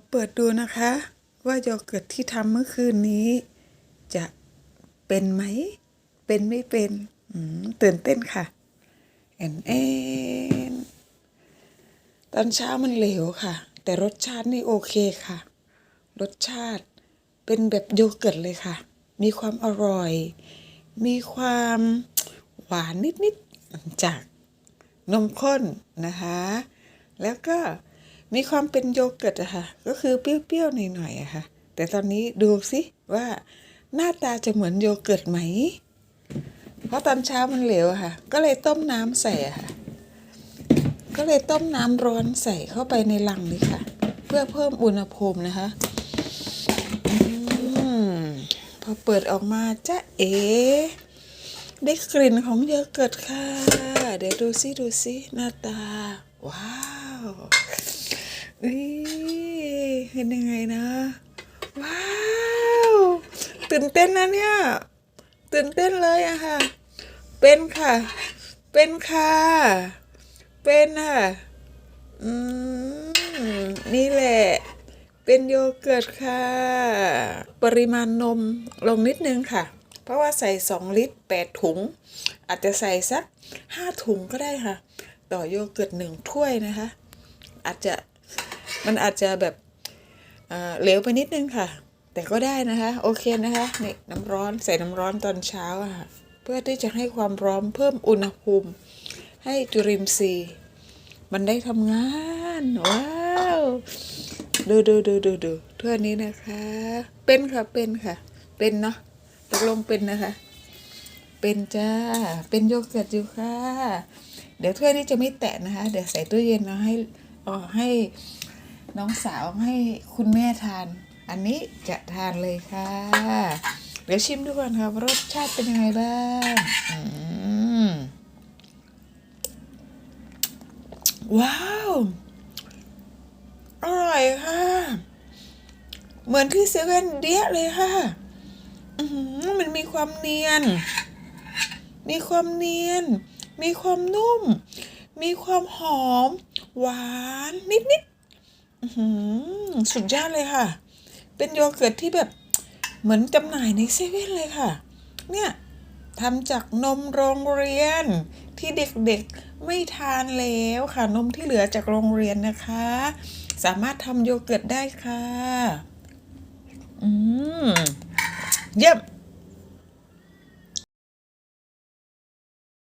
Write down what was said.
มาเปิดดูนะคะ ว่าโยเกิร์ตที่ทำเมื่อคืนนี้ จะเป็นไหม เป็นไม่เป็นอืมตื่นเต้นค่ะแอนแอนตอนเช้ามันเหลวค่ะ แต่รสชาตินี่โอเคค่ะ รสชาติเป็นแบบโยเกิร์ตเลยค่ะ มีความอร่อย มีความหวานนิดๆจากนมข้นนะคะ แล้วก็ มีความเป็นโยเกิร์ตอะค่ะ ก็คือเปรี้ยวๆหน่อยๆอะค่ะ แต่ตอนนี้ดูสิว่าหน้าตาจะเหมือนโยเกิร์ตไหม เพราะตอนเช้ามันเหลวค่ะ ก็เลยต้มน้ำใส่ค่ะ ก็เลยต้มน้ำร้อนใส่เข้าไปในลังนี้ค่ะ เพื่อเพิ่มอุณหภูมินะคะอพอเปิดออกมาจ้าเอ๋ได้กลิ่นของโยเกิร์ตค่ะ เดี๋ยวดูซิดูซิหน้าตา ว้าว อุ้ยเป็นยังไงนะ ว้าว ตื่นเต้นนะเนี่ย ตื่นเต้นเลยอะค่ะ เป็นค่ะ เป็นค่ะ เป็นค่ะอืมนี่แหละ เป็นโยเกิร์ตค่ะ ปริมาณนมลงนิดนึงค่ะ เพราะว่าใส่ 2 ลิตร 8 ถุง อาจจะใส่สัก 5 ถุงก็ได้ค่ะ ต่อโยเกิร์ตหนึ่งถ้วยนะคะ อาจจะมันอาจจะแบบเหลวไปนิดนึงค่ะ แต่ก็ได้นะคะ โอเคนะคะนี่น้ำร้อนใส่น้ำร้อนตอนเช้าค่ะ เพื่อที่จะให้ความร้อนเพิ่มอุณหภูมิ ให้จุลินทรีย์มันได้ทำงานว้าวดูดูดูดูดูถ้วนี้นะคะ เป็นค่ะเป็นค่ะ เป็นเนาะตกลงเป็นนะคะ เป็นจ้าเป็นโยเกิร์ตอยู่ค่ะ เดี๋ยวถ้วยนี้จะไม่แตะนะคะ เดี๋ยวใส่ตู้เย็นเอาให้ เอให้น้องสาวให้คุณแม่ทาน อันนี้จะทานเลยค่ะ เดี๋ยวชิมดูก่อนค่ะรสชาติเป็นยังไงบ้างว้าว อร่อยค่ะ เหมือนที่เซเว่นเดียเลยค่ะมันมีความเนียน มีความเนียน มีความนุ่ม มีความหอม หวานนิดๆอื้อหือสุดยอดเลยค่ะ เป็นโยเกิร์ตที่แบบเหมือนจำหน่ายในเซเว่นเลยค่ะ เนี่ยทำจากนมโรงเรียนที่เด็กๆไม่ทานแล้วค่ะ นมที่เหลือจากโรงเรียนนะคะ สามารถทำโยเกิร์ตได้ค่ะ อืม เยี่ยม